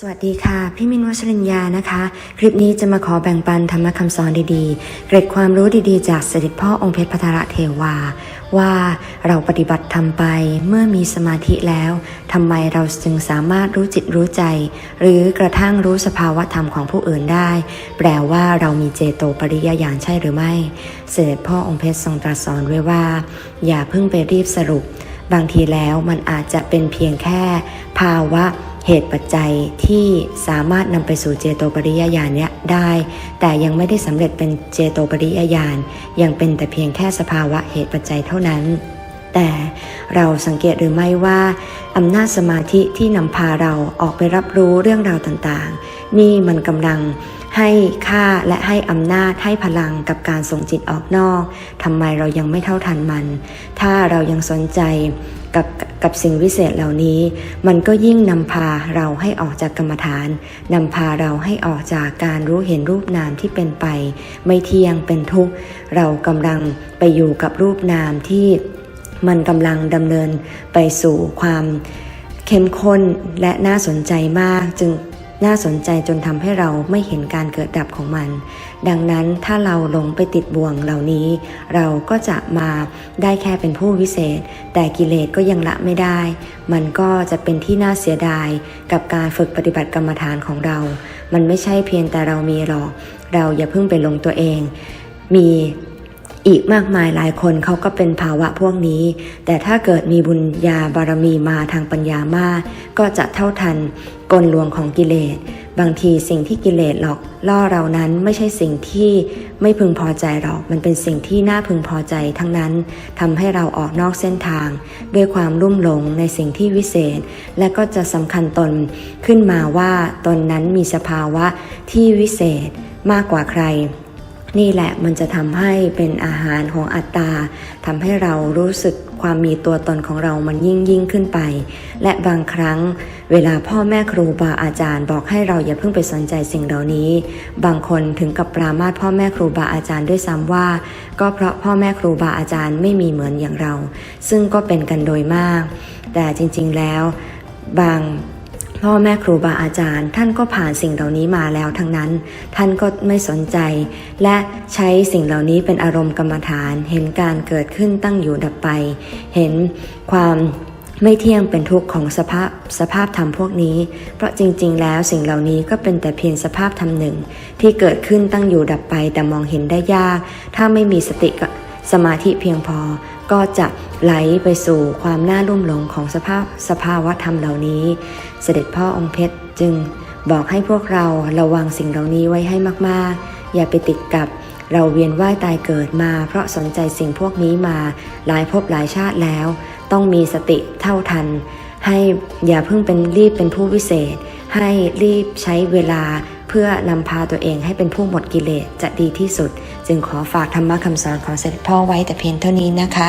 สวัสดีค่ะ พี่มินวัชรินยานะคะ คลิปนี้จะมาขอแบ่งปันธรรมคำสอนดีๆ เกร็ดความรู้ดีๆ จากเสด็จพ่อองค์เพชรพัทรเทวา ว่าเราปฏิบัติทำไปเมื่อมีสมาธิแล้วทำไมเราจึงสามารถรู้จิตรู้ใจ หรือกระทั่งรู้สภาวะธรรมของผู้อื่นได้ แปลว่าเรามีเจโตปริยญาณใช่หรือไม่ เสด็จพ่อองค์เพชรทรงตรัสสอนไว้ว่า อย่าเพิ่งไปรีบสรุป บางทีแล้วมันอาจจะเป็นเพียงแค่ ภาวะ เหตุปัจจัยที่สามารถนำไปสู่เจโตปริยญาณเนี้ยได้ แต่ยังไม่ได้สำเร็จเป็นเจโตปริยญาณยังเป็นแต่เพียงแค่สภาวะเหตุปัจจัยเท่านั้น แต่เราสังเกตหรือไม่ว่าอำนาจสมาธิที่นำพาเราออกไปรับรู้เรื่องราวต่างๆ นี่มันกำลังให้ค่าและให้อำนาจให้พลังกับการส่งจิตออกนอกทำไมเรายังไม่เท่าทันมัน ถ้าเรายังสนใจ กับกับสิ่งวิเศษเหล่านี้ มันก็ยิ่งนำพาเราให้ออกจากกรรมฐานนำพาเราให้ออกจากการรู้เห็นรูปนามที่เป็นไป ไม่เที่ยงเป็นทุกข์ เรากำลังไปอยู่กับรูปนามที่มันกำลังดำเนินไปสู่ความเข้มข้นและน่าสนใจมากจึงน่าสนใจจนทำให้เราไม่เห็นการเกิดดับของมัน ดังนั้นถ้าเราหลงไปติดบ่วงเหล่านี้ เราก็จะมาได้แค่เป็นผู้วิเศษ แต่กิเลสก็ยังละไม่ได้ มันก็จะเป็นที่น่าเสียดาย กับการฝึกปฏิบัติกรรมฐานของเรา มันไม่ใช่เพียงแต่เรามีหรอก เราอย่าเพิ่งไปลงตัวเอง มีอีกมากมายหลายคนเขาก็เป็นภาวะพวกนี้ แต่ถ้าเกิดมีบุญญาบารมีมาทางปัญญามาก ก็จะเท่าทันกลลวงของกิเลส บางทีสิ่งที่กิเลสหลอกล่อเรานั้นไม่ใช่สิ่งที่ไม่พึงพอใจหรอก มันเป็นสิ่งที่น่าพึงพอใจทั้งนั้นทำให้เราออกนอกเส้นทาง ด้วยความรุ่มหลงในสิ่งที่วิเศษ และก็จะสำคัญตนขึ้นมาว่าตนนั้นมีสภาวะที่วิเศษมากกว่าใครนี่แหละมันจะทำให้เป็นอาหารของอัตตาทำให้เรารู้สึก ความมีตัวตนของเรามันยิ่งยิ่งขึ้นไป และบางครั้ง เวลาพ่อแม่ครูบาอาจารย์บอกให้เราอย่าเพิ่งไปสนใจสิ่งเหล่านี้ บางคนถึงกับปรามาสพ่อแม่ครูบาอาจารย์ด้วยซ้ำว่า ก็เพราะพ่อแม่ครูบาอาจารย์ไม่มีเหมือนอย่างเรา ซึ่งก็เป็นกันโดยมาก แต่จริง ๆแล้ว บาง พ่อแม่ครูบาอาจารย์ ท่านก็ผ่านสิ่งเหล่านี้มาแล้วทั้งนั้น ท่านก็ไม่สนใจ และใช้สิ่งเหล่านี้เป็นอารมณ์กรรมฐาน เห็นการเกิดขึ้นตั้งอยู่ดับไป เห็นความไม่เที่ยงเป็นทุกข์ของสภาพสภาพธรรมพวกนี้ เพราะจริง ๆ แล้วสิ่งเหล่านี้ก็เป็นแต่เพียงสภาพธรรมหนึ่ง ที่เกิดขึ้นตั้งอยู่ดับไปแต่มองเห็นได้ยาก ถ้าไม่มีสติสมาธิเพียงพอก็จะ ไหลไปสู่ความน่ารุ่มหลงของสภาพสภาวะธรรมเหล่านี้ เสด็จพ่อองค์เพชรจึงบอกให้พวกเราระวังสิ่งเหล่านี้ไว้ให้มากๆ อย่าไปติดกับเราเวียนว่ายตายเกิดมา เพราะสนใจสิ่งพวกนี้มาหลายภพหลายชาติแล้ว ต้องมีสติเท่าทัน ให้อย่าเพิ่งเป็นรีบเป็นผู้วิเศษ ให้รีบใช้เวลาเพื่อนำพาตัวเองให้เป็นผู้หมดกิเลสจะดีที่สุด จึงขอฝากธรรมะคำสอนของเสด็จพ่อไว้แต่เพียงเท่านี้นะคะ